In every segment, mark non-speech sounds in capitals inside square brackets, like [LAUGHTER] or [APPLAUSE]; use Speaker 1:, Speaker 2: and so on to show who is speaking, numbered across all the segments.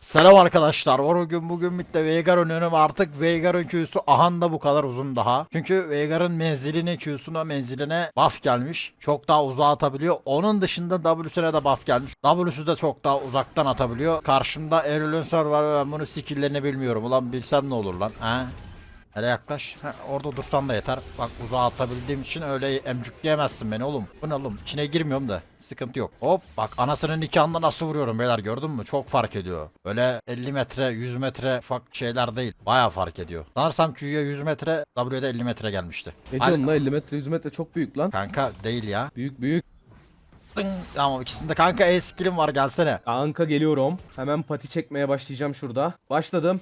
Speaker 1: Selam arkadaşlar. Var o gün bugün bitti. Veigar oynuyorum artık. Veigar'ın Q'su ahan da bu kadar uzun daha. Çünkü Veigar'ın menziline Q'suna menziline buff gelmiş. Çok daha uzağa atabiliyor. Onun dışında W'sine de buff gelmiş. W'su da çok daha uzaktan atabiliyor. Karşımda Erol'ün var ve ben bunu skill'lerini bilmiyorum. Ulan bilsem ne olur lan. He? Hele yaklaş. Ha, orada dursan da yeter. Bak uzağa atabildiğim için öyle emcükleyemezsin beni oğlum. Bu ne oğlum? İçine girmiyorum da. Sıkıntı yok. Hop bak anasının nikahında nasıl vuruyorum beyler gördün mü? Çok fark ediyor. Öyle 50 metre 100 metre ufak şeyler değil. Baya fark ediyor. Sanırsam Q'ya 100 metre W'de 50 metre gelmişti.
Speaker 2: Ne diyorsun lan 50 metre 100 metre çok büyük lan.
Speaker 1: Kanka değil ya.
Speaker 2: Büyük büyük.
Speaker 1: Ding. Tamam ikisinde kanka E skill'im var gelsene.
Speaker 2: Kanka geliyorum. Hemen pati çekmeye başlayacağım şurada. Başladım.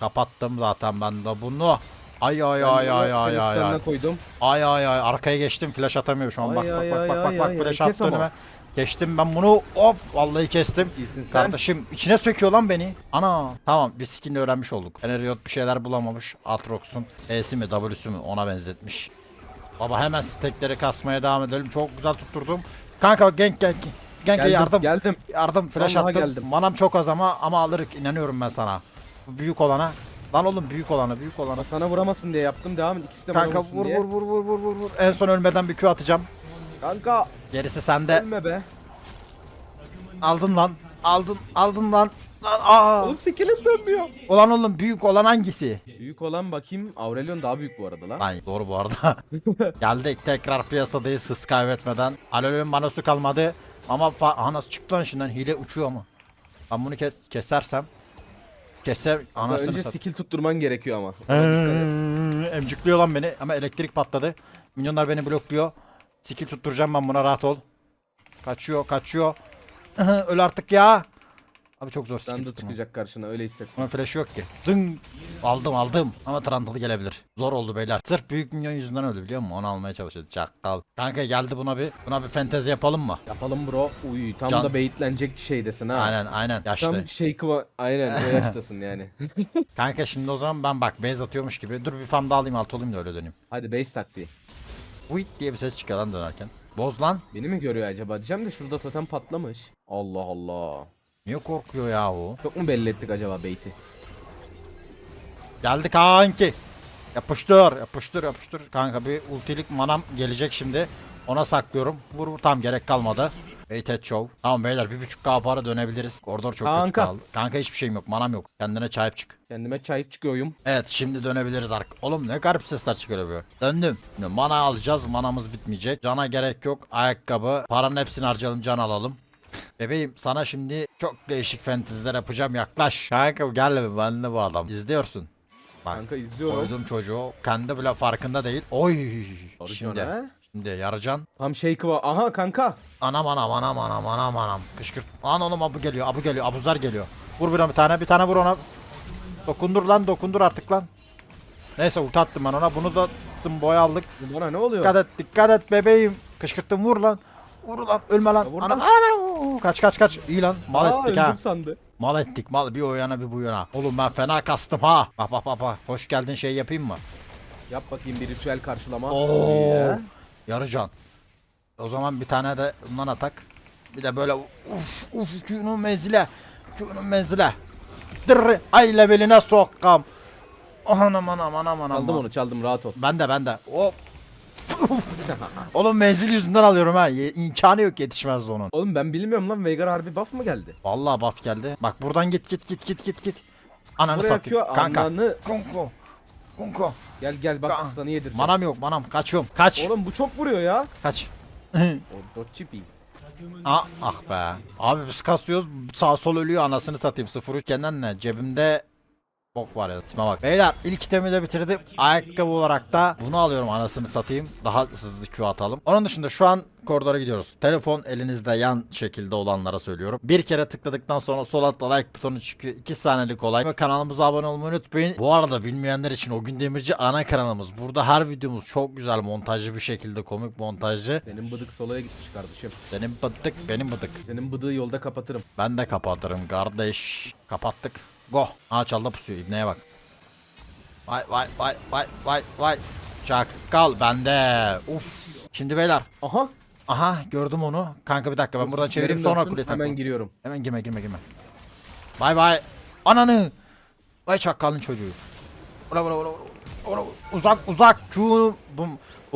Speaker 1: Kapattım zaten ben de bunu. Ay ay ay ay ay ay ay.
Speaker 2: koydum.
Speaker 1: Ay ay ay arkaya geçtim flash atamıyor şu an
Speaker 2: Ay,
Speaker 1: bak
Speaker 2: ay,
Speaker 1: bak
Speaker 2: ay,
Speaker 1: bak bak
Speaker 2: ay,
Speaker 1: bak
Speaker 2: ay,
Speaker 1: bak flash attı önüme. Geçtim ben bunu hop vallahi kestim.
Speaker 2: İyisin sen.
Speaker 1: Kardeşim içine söküyor lan beni. Ana tamam bir skinini öğrenmiş olduk. Eneriot bir şeyler bulamamış. Atrox'un E'si mi W'su mu ona benzetmiş. Baba hemen stekleri kasmaya devam edelim. Çok güzel tutturdum. Kanka genk genk. Genk
Speaker 2: Geldim,
Speaker 1: yardım.
Speaker 2: geldim.
Speaker 1: Yardım flash
Speaker 2: Vallahi
Speaker 1: attım.
Speaker 2: geldim.
Speaker 1: Manam çok az ama ama alırık inanıyorum ben sana. Büyük olana. Lan oğlum büyük olana büyük olana.
Speaker 2: Sana vuramasın diye yaptım. Devam et. İkisi de bana
Speaker 1: Kanka
Speaker 2: vursun
Speaker 1: vur
Speaker 2: diye.
Speaker 1: vur vur vur vur vur vur. En son ölmeden bir Q atacağım.
Speaker 2: Kanka
Speaker 1: Gerisi sende.
Speaker 2: ölme be.
Speaker 1: Aldın lan. Aldın aldın lan. Lan, Aa.
Speaker 2: Oğlum skillim dönmüyor.
Speaker 1: Ulan oğlum büyük olan hangisi?
Speaker 2: Büyük olan bakayım. Aurelion daha büyük bu arada lan.
Speaker 1: Lan doğru bu arada. [LAUGHS] Geldik tekrar piyasadayız hız kaybetmeden. Alol'ün manası kalmadı. Ama fa- Aha nasıl çıktı lan içinden hile uçuyor mu? Ben bunu kes kesersem. Keser anasını
Speaker 2: Önce
Speaker 1: sat.
Speaker 2: skill tutturman gerekiyor ama.
Speaker 1: Eee, Emcikliyor lan beni ama elektrik patladı. Minyonlar beni blokluyor. Skill tutturacağım ben buna rahat ol. Kaçıyor kaçıyor. [LAUGHS] Öl artık ya. Abi çok zor skill
Speaker 2: Sen de çıkacak karşına öyle hisset.
Speaker 1: Ama flash yok ki. Zing. Aldım aldım. Ama Trundle gelebilir. Zor oldu beyler. Sırf büyük minyon yüzünden öldü biliyor musun? Onu almaya çalışıyordu. Çakal. Kanka geldi buna bir. Buna bir fentezi yapalım mı?
Speaker 2: Yapalım bro. Uy tam
Speaker 1: Can-
Speaker 2: da baitlenecek şeydesin ha.
Speaker 1: Aynen aynen. Yaşlı.
Speaker 2: Tam şey kıva... Aynen o yaştasın yani. [LAUGHS]
Speaker 1: Kanka şimdi o zaman ben bak base atıyormuş gibi. Dur bir fan daha alayım alt olayım da öyle döneyim.
Speaker 2: Hadi base taktiği.
Speaker 1: Wait diye bir ses çıkıyor lan dönerken. Boz lan.
Speaker 2: Beni mi görüyor acaba diyeceğim de şurada totem patlamış. Allah Allah.
Speaker 1: Niye korkuyor ya o?
Speaker 2: Çok mu belli ettik acaba bait'i?
Speaker 1: Geldi kanki. Yapıştır, yapıştır, yapıştır. Kanka bir ultilik manam gelecek şimdi. Ona saklıyorum. Vur vur tam gerek kalmadı. Baited show. Tamam beyler bir buçuk K para dönebiliriz. Koridor çok kötü
Speaker 2: Kanka.
Speaker 1: kaldı. Kanka hiçbir şeyim yok. Manam yok. Kendine çayıp çık.
Speaker 2: Kendime çayıp çıkıyorum.
Speaker 1: Evet şimdi dönebiliriz ark. Oğlum ne garip sesler çıkıyor böyle. Döndüm. Şimdi mana alacağız. Manamız bitmeyecek. Cana gerek yok. Ayakkabı. Paranın hepsini harcayalım. Can alalım. Bebeğim sana şimdi çok değişik fanteziler yapacağım. Yaklaş. Kanka gelme ben de bu adam. İzliyorsun. Bak.
Speaker 2: Kanka izliyorum.
Speaker 1: Koydum çocuğu. Kendi bile farkında değil. Oy. Şimdi.
Speaker 2: ha?
Speaker 1: Şimdi yaracan.
Speaker 2: Tam şey kıva... Aha kanka.
Speaker 1: Anam anam anam anam anam anam. Kışkırt. Lan oğlum abu geliyor. Abu geliyor. Abuzlar geliyor. Vur bir bir tane. Bir tane vur ona. Dokundur lan dokundur artık lan. Neyse ulti attım ben ona. Bunu da attım boya aldık.
Speaker 2: Bana ne oluyor?
Speaker 1: Dikkat et dikkat et bebeğim. Kışkırttım vur lan. Vur lan ölme lan.
Speaker 2: Ya vur
Speaker 1: Anam,
Speaker 2: lan.
Speaker 1: Kaç kaç kaç. İyi lan. Mal
Speaker 2: Aa,
Speaker 1: ettik
Speaker 2: öldüm
Speaker 1: ha.
Speaker 2: sandı.
Speaker 1: Mal ettik mal. Bir o yana bir bu yana. Oğlum ben fena kastım ha. Bak bak bak bak. Hoş geldin şey yapayım mı?
Speaker 2: Yap bakayım bir ritüel karşılama.
Speaker 1: Oo.
Speaker 2: İyi ya.
Speaker 1: Yarıcan. O zaman bir tane de bundan atak. Bir de böyle uf uf şunu menzile. Şunu menzile. Dırrı ay leveline sokkam. Anam anam anam anam.
Speaker 2: Çaldım onu çaldım rahat ol.
Speaker 1: Ben de ben de. Hop. Oğlum menzil yüzünden alıyorum ha. Ye- İmkanı yok yetişmez onun.
Speaker 2: Oğlum ben bilmiyorum lan Veigar harbi buff mı geldi?
Speaker 1: Vallahi buff geldi. Bak buradan git git git git git git. Ananı
Speaker 2: Buraya akıyor
Speaker 1: Kanka.
Speaker 2: ananı.
Speaker 1: Kunko. Kunko.
Speaker 2: Gel gel bak
Speaker 1: Ka-
Speaker 2: sana yedir.
Speaker 1: Manam yok manam. Kaçıyorum. Kaç.
Speaker 2: Oğlum bu çok vuruyor ya.
Speaker 1: Kaç. [LAUGHS]
Speaker 2: O dot chipi.
Speaker 1: Ah, ah be. Abi biz kasıyoruz sağ sol ölüyor anasını satayım. 0 3 ne? Cebimde bok var ya. İsme bak. Beyler ilk itemi de bitirdim. Ayakkabı olarak da bunu alıyorum anasını satayım. Daha hızlı Q atalım. Onun dışında şu an koridora gidiyoruz. Telefon elinizde yan şekilde olanlara söylüyorum. Bir kere tıkladıktan sonra sol altta like butonu çıkıyor. 2 saniyelik olay. Ve kanalımıza abone olmayı unutmayın. Bu arada bilmeyenler için o gün demirci ana kanalımız. Burada her videomuz çok güzel montajlı bir şekilde komik montajlı.
Speaker 2: Senin bıdık solaya gitmiş kardeşim.
Speaker 1: Benim bıdık benim bıdık.
Speaker 2: Senin bıdığı yolda kapatırım.
Speaker 1: Ben de kapatırım kardeş. Kapattık. Go. Aa çalda pusuyor ibneye bak. Vay vay vay vay vay vay. Çakal bende. Uf. Şimdi beyler.
Speaker 2: Aha.
Speaker 1: Aha gördüm onu. Kanka bir dakika ben buradan çevireyim sonra kuleye
Speaker 2: Hemen
Speaker 1: takma.
Speaker 2: giriyorum.
Speaker 1: Hemen girme girme girme. Bay bay. Ananı. Vay çakalın çocuğu. Ula ula ula. Ula, Uzak uzak. Q bu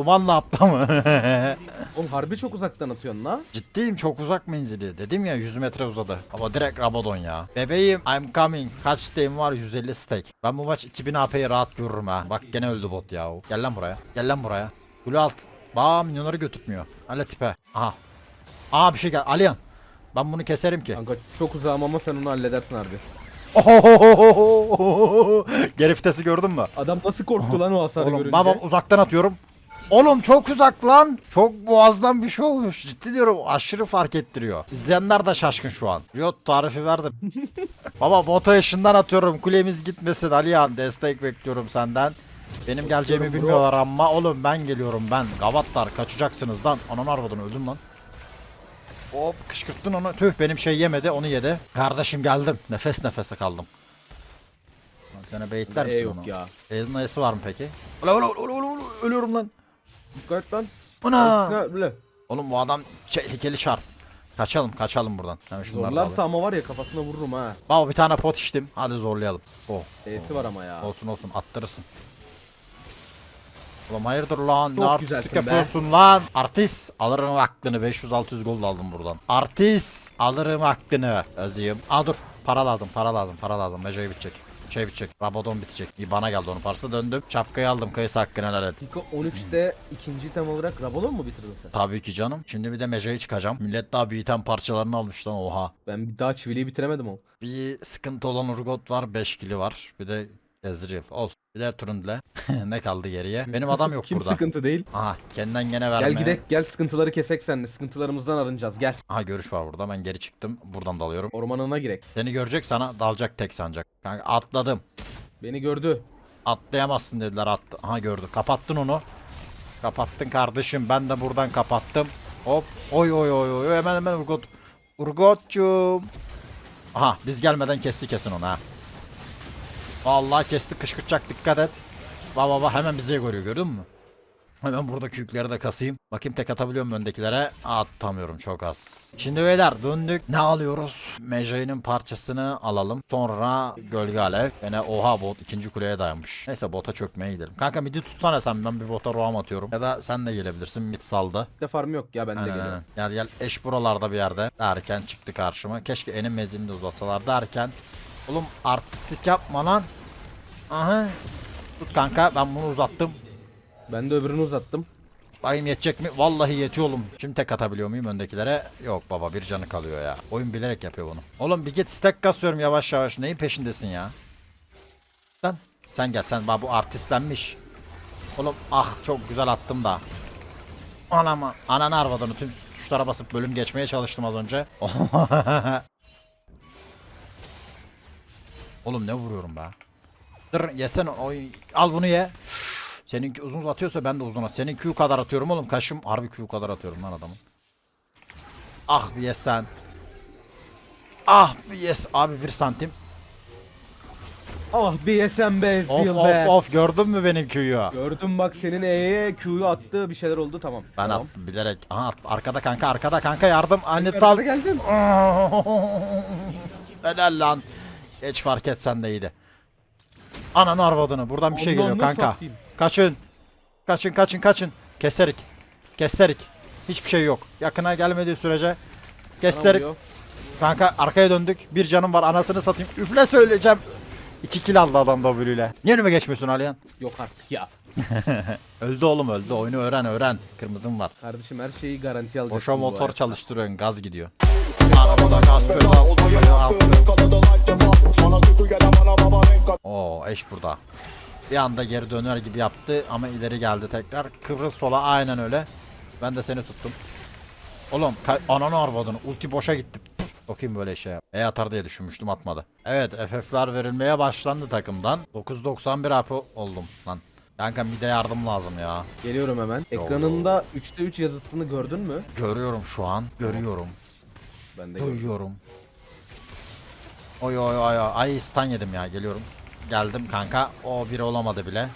Speaker 1: bu ne yaptı mı? [LAUGHS]
Speaker 2: Oğlum harbi çok uzaktan atıyorsun la.
Speaker 1: Ciddiyim çok uzak menzili. Dedim ya 100 metre uzadı. Ama direkt Rabadon ya. Bebeğim I'm coming. Kaç stay'im var? 150 stake. Ben bu maç 2000 AP'yi rahat görürüm ha. Bak gene öldü bot ya. Gel lan buraya. Gel lan buraya. Kule alt. Bağ milyonları götürtmüyor. Hala tipe. Aha. Aa bir şey gel. Aliyan. Ben bunu keserim ki.
Speaker 2: Kanka çok uzağım ama sen onu halledersin harbi.
Speaker 1: Geriftesi gördün mü?
Speaker 2: Adam nasıl korktu lan o hasarı
Speaker 1: Oğlum
Speaker 2: görünce.
Speaker 1: babam uzaktan atıyorum. Oğlum çok uzak lan. Çok muazzam bir şey olmuş. Ciddi diyorum aşırı fark ettiriyor. İzleyenler de şaşkın şu an. Riot tarifi verdim. Baba bota ışından atıyorum. Kulemiz gitmesin Alihan. Destek bekliyorum senden. Benim geleceğimi bilmiyorlar ama oğlum ben geliyorum ben. Gavatlar kaçacaksınız lan. Ananı arvadın öldüm lan. Hop kışkırttın onu. Tüh benim şey yemedi onu yedi. Kardeşim geldim. Nefes nefese kaldım. Lan Seni beyitler
Speaker 2: E
Speaker 1: misin
Speaker 2: yok
Speaker 1: onu?
Speaker 2: ya.
Speaker 1: Elin ayısı var mı peki? Ula ula ula ula ula ölüyorum lan.
Speaker 2: Dikkat lan.
Speaker 1: Ana. Oğlum bu adam tehlikeli çar. Kaçalım kaçalım buradan. Hemen şunları da
Speaker 2: Zorlarsa ama var ya kafasına vururum ha.
Speaker 1: Baba bir tane pot içtim. Hadi zorlayalım. Oh.
Speaker 2: E'si var ama ya.
Speaker 1: Olsun olsun attırırsın. Oğlum hayırdır lan
Speaker 2: Çok
Speaker 1: ne artistlik
Speaker 2: güzelsin be.
Speaker 1: yapıyorsun lan. Artist alırım aklını 500-600 gol aldım buradan. Artist alırım aklını. Yazayım. Aa dur para lazım para lazım para lazım. Mecai bitecek. Şey bitecek. Rabadon bitecek. Bir bana geldi onun parçası döndüm. Çapkayı aldım kayısı hakkını helal et.
Speaker 2: Diko 13'te ikinci tem olarak Rabolon mu bitirdin sen?
Speaker 1: Tabii ki canım. Şimdi bir de Mecai'yi çıkacağım. Millet daha büyüten parçalarını almış lan oha.
Speaker 2: Ben bir daha çiviliyi bitiremedim o.
Speaker 1: Bir sıkıntı olan Urgot var. 5 kili var. Bir de Ezreal. Olsun. Bir de Trundle. [LAUGHS] ne kaldı geriye? Benim adam yok
Speaker 2: Kim
Speaker 1: burada.
Speaker 2: sıkıntı değil.
Speaker 1: Aha kendinden gene verme.
Speaker 2: Gel gidek gel sıkıntıları kesek seninle. Sıkıntılarımızdan arınacağız gel.
Speaker 1: Aha görüş var burada. Ben geri çıktım. Buradan dalıyorum.
Speaker 2: Ormanına girek.
Speaker 1: Seni görecek sana dalacak tek sancak. Kanka atladım.
Speaker 2: Beni gördü.
Speaker 1: Atlayamazsın dediler attı. Aha gördü. Kapattın onu. Kapattın kardeşim. Ben de buradan kapattım. Hop. Oy oy oy oy. Hemen hemen Urgot. Urgot'cum. Aha biz gelmeden kesti kesin onu ha. Vallahi kesti kışkırtacak dikkat et. Baba baba hemen bize görüyor gördün mü? Hemen buradaki yükleri de kasayım. Bakayım tek atabiliyor mu öndekilere? Atamıyorum çok az. Şimdi beyler döndük. Ne alıyoruz? Mejai'nin parçasını alalım. Sonra gölge alev. Yine oha bot ikinci kuleye dayanmış. Neyse bota çökmeye gidelim. Kanka midi tutsana sen ben bir bota roam atıyorum. Ya da sen de gelebilirsin mid saldı.
Speaker 2: Bir de farm yok ya ben de geliyorum.
Speaker 1: Gel gel eş buralarda bir yerde derken çıktı karşıma. Keşke enin mezilini de uzatsalar derken. Oğlum artistik yapma lan. Aha. Tut kanka ben bunu uzattım.
Speaker 2: Ben de öbürünü uzattım.
Speaker 1: Bakayım yetecek mi? Vallahi yetiyor oğlum. Şimdi tek atabiliyor muyum öndekilere? Yok baba bir canı kalıyor ya. Oyun bilerek yapıyor bunu. Oğlum bir git stack kasıyorum yavaş yavaş. Neyin peşindesin ya? Sen sen gel sen bak bu artistlenmiş. Oğlum ah çok güzel attım da. Anama ananı arvadını tüm tuşlara basıp bölüm geçmeye çalıştım az önce. [LAUGHS] Oğlum ne vuruyorum be? Dur yesene oy al bunu ye. Seninki uzun atıyorsa ben de uzun at. Senin Q kadar atıyorum oğlum. Kaşım harbi Q kadar atıyorum lan adamın. Ah bir yes sen. Ah bir yes abi bir santim.
Speaker 2: Ah bir SM be
Speaker 1: Of
Speaker 2: Ezreal
Speaker 1: of
Speaker 2: be.
Speaker 1: of gördün mü benim Q'yu?
Speaker 2: Gördüm bak senin E'ye Q'yu attı bir şeyler oldu tamam.
Speaker 1: Ben
Speaker 2: tamam.
Speaker 1: attım bilerek. Aha at- arkada kanka arkada kanka yardım. Anne tal.
Speaker 2: geldim. [LAUGHS]
Speaker 1: Helal lan. Hiç fark etsen de iyiydi. Ananı arvadını. Buradan bir şey geliyor kanka. Kaçın. Kaçın kaçın kaçın. Keserik. Keserik. Hiçbir şey yok. Yakına gelmediği sürece keserik.
Speaker 2: vuruyor.
Speaker 1: Kanka arkaya döndük. Bir canım var anasını satayım. Üfle söyleyeceğim. İki kill aldı adam W ile. Niye önüme geçmiyorsun Aliyan?
Speaker 2: Yok artık ya. [LAUGHS]
Speaker 1: Öldü oğlum öldü. Oyunu öğren öğren. Kırmızım var.
Speaker 2: Kardeşim her şeyi garanti alacaksın.
Speaker 1: Boşa
Speaker 2: bu
Speaker 1: motor
Speaker 2: hayatta.
Speaker 1: çalıştırıyorsun. Gaz gidiyor. Oo eş burada. Bir anda geri döner gibi yaptı ama ileri geldi tekrar. Kıvrıl sola aynen öyle. Ben de seni tuttum. Oğlum ananı arvadını ulti boşa gitti. Bakayım böyle şey. E atar diye düşünmüştüm atmadı. Evet FF'ler verilmeye başlandı takımdan. 991 AP oldum lan. Kanka bir de yardım lazım ya.
Speaker 2: Geliyorum hemen. Ekranında 3'te 3 yazısını gördün mü?
Speaker 1: Görüyorum şu an. Görüyorum.
Speaker 2: Ben de gördüm.
Speaker 1: Duyuyorum. Oy oy oy oy. Ay stun yedim ya geliyorum. Geldim kanka. O biri olamadı bile.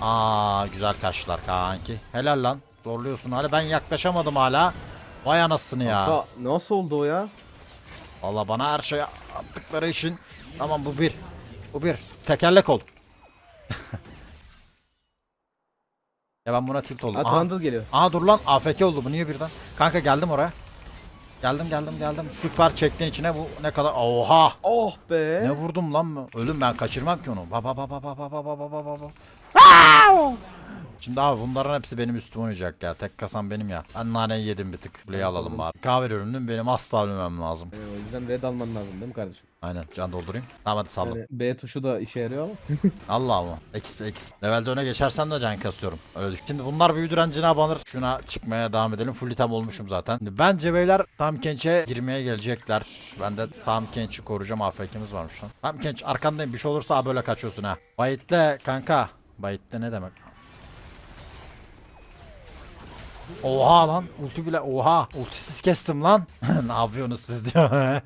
Speaker 1: Aa güzel kaçtılar kanki. Helal lan. Zorluyorsun hala. Ben yaklaşamadım hala. Vay anasını ya.
Speaker 2: Ya nasıl oldu o ya?
Speaker 1: Valla bana her şeyi attıkları için tamam bu bir. Bu bir. Tekerlek ol. [LAUGHS] ya ben buna tilt oldum. Aha.
Speaker 2: Trundle geliyor.
Speaker 1: Aa dur lan AFK oldu bu niye birden? Kanka geldim oraya. Geldim geldim geldim. Süper çektin içine bu ne kadar oha.
Speaker 2: Oh be.
Speaker 1: Ne vurdum lan mı? Ölüm ben kaçırmam ki onu. Ba ba ba ba ba ba ba ba ba ba ba. Şimdi abi bunların hepsi benim üstüme oynayacak ya. Tek kasam benim ya. Ben naneyi yedim bir tık. Kuleyi alalım bari. Kahve ürünüm benim asla ölmemem lazım.
Speaker 2: Ee, o yüzden red alman lazım değil mi kardeşim?
Speaker 1: Aynen can doldurayım. Tamam hadi.
Speaker 2: Yani B tuşu da işe yarıyor ama. [LAUGHS]
Speaker 1: Allah Allah. X X. Levelde öne geçersen de can kasıyorum. Öyle düşün. Şimdi bunlar büyü direncine abanır. Şuna çıkmaya devam edelim. Full item olmuşum zaten. Şimdi bence beyler tam Kenç'e girmeye gelecekler. Ben de tam Kenç'i koruyacağım. AFK'miz varmış lan. Tam Kenç arkandayım. Bir şey olursa böyle kaçıyorsun ha. Bayit'te kanka. Bayit'te ne demek? Oha lan ulti bile oha ultisiz kestim lan. [LAUGHS] ne yapıyorsunuz siz diyor. [LAUGHS]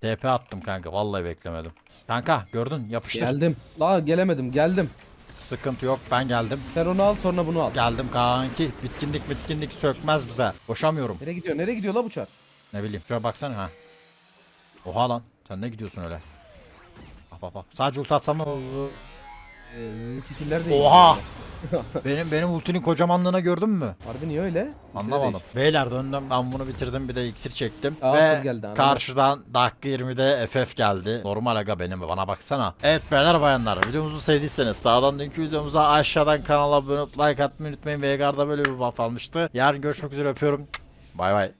Speaker 1: TP attım kanka vallahi beklemedim. Kanka gördün yapıştır.
Speaker 2: Geldim. La gelemedim geldim.
Speaker 1: Sıkıntı yok ben geldim.
Speaker 2: Sen onu al sonra bunu al.
Speaker 1: Geldim kanki. Bitkinlik bitkinlik sökmez bize. Boşamıyorum.
Speaker 2: Nereye gidiyor? Nereye gidiyor la bu çar?
Speaker 1: Ne bileyim. Şöyle baksana ha. Oha lan. Sen ne gidiyorsun öyle? Bak. Sadece ulti atsam ne olur?
Speaker 2: Ee, skiller de iyi.
Speaker 1: Oha! [LAUGHS] benim benim ultinin kocamanlığına gördün mü?
Speaker 2: Harbi niye öyle?
Speaker 1: Anlamadım. Beyler döndüm ben bunu bitirdim bir de iksir çektim.
Speaker 2: Aa,
Speaker 1: Ve
Speaker 2: geldi, anladım.
Speaker 1: karşıdan dakika 20'de FF geldi. Normal aga benim bana baksana. Evet beyler bayanlar videomuzu sevdiyseniz sağdan dünkü videomuza aşağıdan kanala abone olup like atmayı unutmayın. Veigar'da böyle bir buff almıştı. Yarın görüşmek üzere öpüyorum. Bay bay.